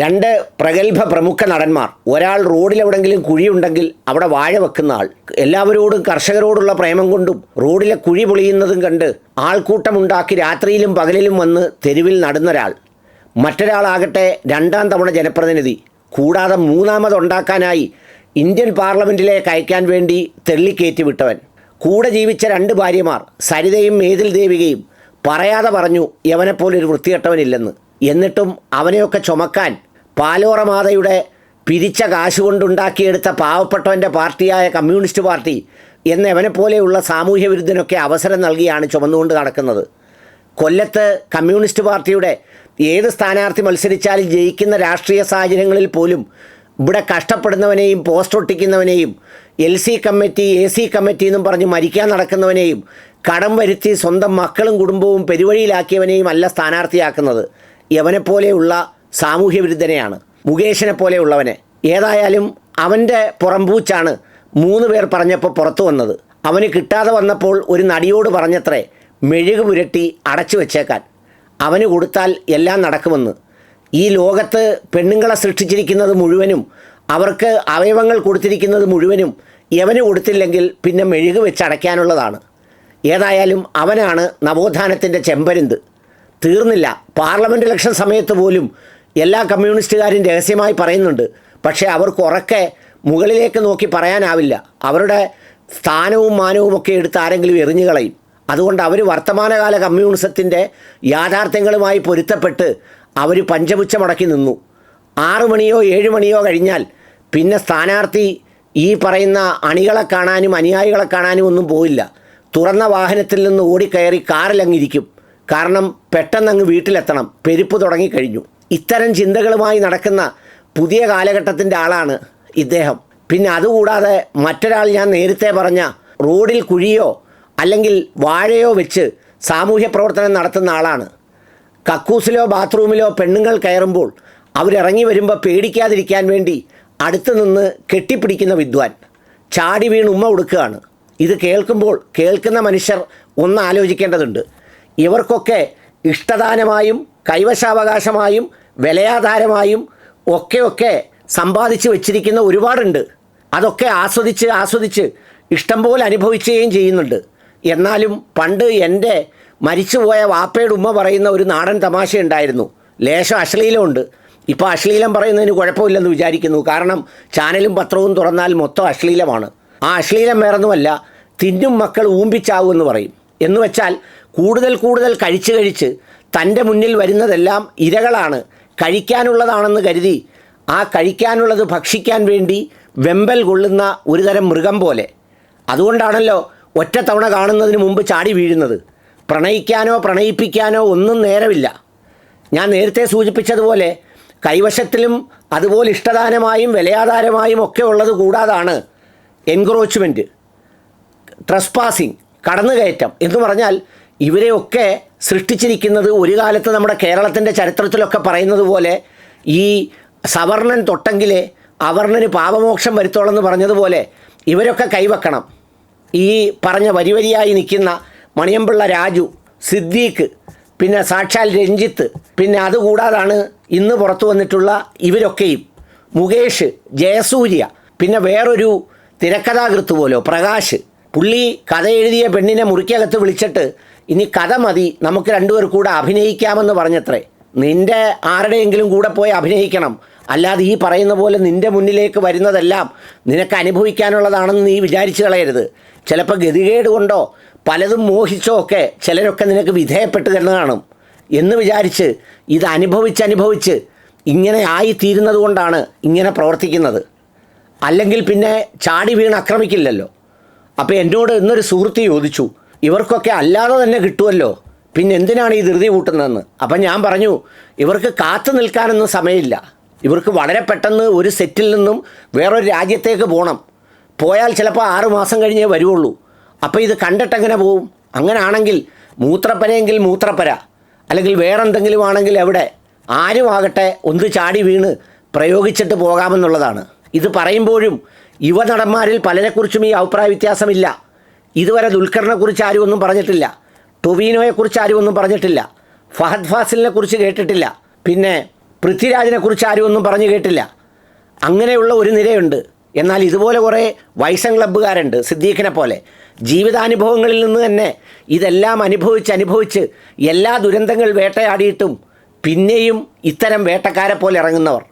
രണ്ട് പ്രഗത്ഭ പ്രമുഖ നടന്മാർ. ഒരാൾ റോഡിലെവിടെങ്കിലും കുഴിയുണ്ടെങ്കിൽ അവിടെ വാഴ വെക്കുന്ന ആൾ. എല്ലാവരോടും കർഷകരോടുള്ള പ്രേമം കൊണ്ടും റോഡിലെ കുഴി പൊളിയുന്നതും കണ്ട് ആൾക്കൂട്ടമുണ്ടാക്കി രാത്രിയിലും പകലിലും വന്ന് തെരുവിൽ നടന്നൊരാൾ. മറ്റൊരാളാകട്ടെ രണ്ടാം തവണ ജനപ്രതിനിധി. കൂടാതെ മൂന്നാമതുണ്ടാക്കാനായി ഇന്ത്യൻ പാർലമെന്റിലേക്ക് അയക്കാൻ വേണ്ടി തെള്ളിക്കയറ്റി വിട്ടവൻ കൂടെ ജീവിച്ച രണ്ട് ഭാര്യമാർ സരിതയും മേതിൽ ദേവികയും പറയാതെ പറഞ്ഞു യവനെപ്പോലൊരു വൃത്തികെട്ടവനില്ലെന്ന്. എന്നിട്ടും അവനെയൊക്കെ ചുമക്കാൻ പാലോറ മാതയുടെ പിരിച്ച കാശ് കൊണ്ടുണ്ടാക്കിയെടുത്ത പാവപ്പെട്ടവന്റെ പാർട്ടിയായ കമ്മ്യൂണിസ്റ്റ് പാർട്ടി എന്ന് എവനെപ്പോലെയുള്ള സാമൂഹ്യ വിരുദ്ധനൊക്കെ അവസരം നൽകിയാണ് ചുമന്നുകൊണ്ട് നടക്കുന്നത്. കൊല്ലത്ത് കമ്മ്യൂണിസ്റ്റ് പാർട്ടിയുടെ ഏത് സ്ഥാനാർത്ഥി മത്സരിച്ചാലും ജയിക്കുന്ന രാഷ്ട്രീയ സാഹചര്യങ്ങളിൽ പോലും ഇവിടെ കഷ്ടപ്പെടുന്നവനെയും post ഒട്ടിക്കുന്നവനെയും L C committee A C committee എന്നും പറഞ്ഞ് മരിക്കാൻ നടക്കുന്നവനെയും കടം വരുത്തി സ്വന്തം മക്കളും കുടുംബവും പെരുവഴിയിലാക്കിയവനെയും അല്ല സ്ഥാനാർത്ഥിയാക്കുന്നത്. യവനെപ്പോലെയുള്ള സാമൂഹ്യ വിരുദ്ധനെയാണ് മുകേഷിനെ പോലെയുള്ളവനെ. ഏതായാലും അവന്റെ പുറംപൂച്ചാണ് മൂന്ന് പേർ പറഞ്ഞപ്പോൾ പുറത്തു വന്നത്. അവന് കിട്ടാതെ വന്നപ്പോൾ ഒരു നടിയോട് പറഞ്ഞത്രേ മെഴുക് പുരട്ടി അടച്ചു വെച്ചേക്കാൻ. അവന് കൊടുത്താൽ എല്ലാം നടക്കുമെന്ന്. ഈ ലോകത്ത് പെണ്ണുങ്ങളെ സൃഷ്ടിച്ചിരിക്കുന്നത് മുഴുവനും അവർക്ക് അവയവങ്ങൾ കൊടുത്തിരിക്കുന്നത് മുഴുവനും യവന് കൊടുത്തില്ലെങ്കിൽ പിന്നെ മെഴുക് വെച്ച് അടയ്ക്കാനുള്ളതാണ്. ഏതായാലും അവനാണ് നവോത്ഥാനത്തിന്റെ ചെമ്പരുന്ത്. തീർന്നില്ല. പാർലമെന്റ് ഇലക്ഷൻ സമയത്ത് പോലും എല്ലാ കമ്മ്യൂണിസ്റ്റുകാരും രഹസ്യമായി പറയുന്നുണ്ട്. പക്ഷേ അവർക്ക് ഉറക്കെ മുകളിലേക്ക് നോക്കി പറയാനാവില്ല. അവരുടെ സ്ഥാനവും മാനവും ഒക്കെ എടുത്ത് ആരെങ്കിലും എറിഞ്ഞു കളയും. അതുകൊണ്ട് അവർ വർത്തമാനകാല കമ്മ്യൂണിസത്തിന്റെ യാഥാർത്ഥ്യങ്ങളുമായി പൊരുത്തപ്പെട്ട് അവർ പഞ്ചപുച്ഛ മുടക്കി നിന്നു. ആറു മണിയോ ഏഴ് മണിയോ കഴിഞ്ഞാൽ പിന്നെ സ്ഥാനാർത്ഥി ഈ പറയുന്ന അണികളെ കാണാനും അനുയായികളെ കാണാനും ഒന്നും പോയില്ല തുറന്ന വാഹനത്തിൽ നിന്ന് ഓടിക്കയറി കാറിലങ്ങിരിക്കും. കാരണം പെട്ടെന്നങ്ങ് വീട്ടിലെത്തണം. പെരുപ്പ് തുടങ്ങിക്കഴിഞ്ഞു. ഇത്തരം ചിന്തകളുമായി നടക്കുന്ന പുതിയ കാലഘട്ടത്തിന്റെ ആളാണ് ഇദ്ദേഹം. പിന്നെ അതുകൂടാതെ മറ്റൊരാൾ ഞാൻ നേരത്തെ പറഞ്ഞ റോഡിൽ കുഴിയോ അല്ലെങ്കിൽ വാഴയോ വെച്ച് സാമൂഹ്യ പ്രവർത്തനം നടത്തുന്ന ആളാണ്. കക്കൂസിലോ ബാത്റൂമിലോ പെണ്ണുങ്ങൾ കയറുമ്പോൾ അവരിറങ്ങി വരുമ്പോൾ പേടിക്കാതിരിക്കാൻ വേണ്ടി അടുത്തു നിന്ന് കെട്ടിപ്പിടിക്കുന്ന വിദ്വാൻ. ചാടി വീണ് ഉമ്മ കൊടുക്കുകയാണ് ഇത് കേൾക്കുമ്പോൾ കേൾക്കുന്ന മനുഷ്യർ ഒന്ന് ആലോചിക്കേണ്ടതുണ്ട്. ഇവർക്കൊക്കെ ഇഷ്ടദാനമായും കൈവശാവകാശമായും വിലയാധാരമായും ഒക്കെ ഒക്കെ സമ്പാദിച്ച് വെച്ചിരിക്കുന്ന ഒരുപാടുണ്ട്. അതൊക്കെ ആസ്വദിച്ച് ആസ്വദിച്ച് ഇഷ്ടംപോലെ അനുഭവിക്കുകയും ചെയ്യുന്നുണ്ട്. എന്നാലും പണ്ട് എന്റെ മരിച്ചുപോയ വാപ്പയുടെ ഉമ്മ പറയുന്ന ഒരു നാടൻ തമാശ ഉണ്ടായിരുന്നു. ലേശം അശ്ലീലമുണ്ട് ഇപ്പോൾ അശ്ലീലം പറയുന്നതിന് കുഴപ്പമില്ലെന്ന് വിചാരിക്കുന്നു. കാരണം ചാനലും പത്രവും തുറന്നാൽ മൊത്തം അശ്ലീലമാണ്. ആ അശ്ലീലം വേറൊന്നുമല്ല തിന്നും മക്കൾ ഊമ്പിച്ചാവുമെന്ന് പറയും. എന്ന് വെച്ചാൽ കൂടുതൽ കൂടുതൽ കഴിച്ച് കഴിച്ച് തന്റെ മുന്നിൽ വരുന്നതെല്ലാം ഇരകളാണ്. കഴിക്കാനുള്ളതാണെന്ന് കരുതി ആ കഴിക്കാനുള്ളത് ഭക്ഷിക്കാൻ വേണ്ടി വെമ്പൽ കൊള്ളുന്ന ഒരുതരം മൃഗം പോലെ. അതുകൊണ്ടാണല്ലോ ഒറ്റ തവണ കാണുന്നതിന് മുമ്പ് ചാടി വീഴുന്നത്. പ്രണയിക്കാനോ പ്രണയിപ്പിക്കാനോ ഒന്നും നേരമില്ല. ഞാൻ നേരത്തെ സൂചിപ്പിച്ചതുപോലെ കൈവശത്തിലും അതുപോലെ ഇഷ്ടദാനമായും വിലയാധാരമായും ഒക്കെ ഉള്ളത് കൂടാതാണ് എൻക്രോച്ച്മെന്റ് ട്രസ്പാസിങ് കടന്നുകയറ്റം എന്ന് പറഞ്ഞാൽ ഇവരെയൊക്കെ സൃഷ്ടിച്ചിരിക്കുന്നത് ഒരു കാലത്ത് നമ്മുടെ കേരളത്തിന്റെ ചരിത്രത്തിലൊക്കെ പറയുന്നത് പോലെ ഈ സവർണൻ തൊട്ടെങ്കിലേ അവർണന് പാപമോക്ഷം വരുത്തോളെന്ന് പറഞ്ഞതുപോലെ ഇവരൊക്കെ കൈവെക്കണം. ഈ പറഞ്ഞ വരി വരിയായി നിൽക്കുന്ന മണിയമ്പിള്ള രാജു സിദ്ദീഖ് പിന്നെ സാക്ഷാൽ രഞ്ജിത്ത് പിന്നെ അതുകൂടാതാണ് ഇന്ന് പുറത്തു വന്നിട്ടുള്ള ഇവരൊക്കെയും. മുകേഷ് ജയസൂര്യ പിന്നെ വേറൊരു തിരക്കഥാകൃത്ത് പോലോ പ്രകാശ്. പുള്ളി കഥ എഴുതിയ പെണ്ണിനെ മുറിക്കകത്ത് വിളിച്ചിട്ട് ഇനി കഥ മതി. നമുക്ക് രണ്ടുപേർ കൂടെ അഭിനയിക്കാമെന്ന് പറഞ്ഞത്രേ. നിന്റെ ആരുടെയെങ്കിലും കൂടെ പോയി അഭിനയിക്കണം. അല്ലാതെ ഈ പറയുന്ന പോലെ നിന്റെ മുന്നിലേക്ക് വരുന്നതെല്ലാം നിനക്ക് അനുഭവിക്കാനുള്ളതാണെന്ന് നീ വിചാരിച്ചു കളയരുത്. ചിലപ്പോൾ ഗതികേട് കൊണ്ടോ പലതും മോഹിച്ചോ ഒക്കെ ചിലരൊക്കെ നിനക്ക് വിധേയപ്പെട്ട് തന്നെ കാണും. എന്ന് വിചാരിച്ച് ഇത് അനുഭവിച്ച് അനുഭവിച്ച് ഇങ്ങനെ ആയിത്തീരുന്നത് കൊണ്ടാണ് ഇങ്ങനെ പ്രവർത്തിക്കുന്നത്. അല്ലെങ്കിൽ പിന്നെ ചാടി വീണ് ആക്രമിക്കില്ലല്ലോ. അപ്പോൾ എന്നോട് ഇന്നൊരു സുഹൃത്ത് ചോദിച്ചു ഇവർക്കൊക്കെ അല്ലാതെ തന്നെ കിട്ടുമല്ലോ പിന്നെ എന്തിനാണ് ഈ ധൃതി കൂട്ടുന്നതെന്ന്? അപ്പം ഞാൻ പറഞ്ഞു ഇവർക്ക് കാത്തു നിൽക്കാനൊന്നും സമയമില്ല. ഇവർക്ക് വളരെ പെട്ടെന്ന് ഒരു സെറ്റിൽ നിന്നും വേറൊരു രാജ്യത്തേക്ക് പോകണം പോയാൽ ചിലപ്പോൾ ആറ് മാസം കഴിഞ്ഞേ വരുള്ളൂ അപ്പോൾ ഇത് കണ്ടിട്ടെങ്ങനെ പോവും? അങ്ങനാണെങ്കിൽ മൂത്രപ്പരയെങ്കിൽ മൂത്രപ്പര അല്ലെങ്കിൽ വേറെന്തെങ്കിലും ആണെങ്കിൽ എവിടെ? ആരുമാകട്ടെ ഒന്ന് ചാടി വീണ് പ്രയോഗിച്ചിട്ട് പോകാമെന്നുള്ളതാണ്. ഇത് പറയുമ്പോഴും യുവനടന്മാരിൽ പലരെക്കുറിച്ചും ഈ അഭിപ്രായ വ്യത്യാസമില്ല. ഇതുവരെ ദുൽഖറിനെ കുറിച്ച് ആരും ഒന്നും പറഞ്ഞിട്ടില്ല. ടൊവീനോയെ കുറിച്ച് ആരും ഒന്നും പറഞ്ഞിട്ടില്ല. ഫഹദ് ഫാസിലിനെ കുറിച്ച് കേട്ടിട്ടില്ല. പിന്നെ പൃഥ്വിരാജിനെ കുറിച്ച് ആരും ഒന്നും പറഞ്ഞു കേട്ടില്ല. അങ്ങനെയുള്ള ഒരു നിരയുണ്ട്. എന്നാൽ ഇതുപോലെ കുറേ വൈസൻ ക്ലബ്ബുകാരുണ്ട് സിദ്ദീഖിനെ പോലെ. ജീവിതാനുഭവങ്ങളിൽ നിന്ന് തന്നെ ഇതെല്ലാം അനുഭവിച്ച് അനുഭവിച്ച് എല്ലാ ദുരന്തങ്ങൾ വേട്ടയാടിയിട്ടും പിന്നെയും ഇത്തരം വേട്ടക്കാരെ പോലെ ഇറങ്ങുന്നവർ.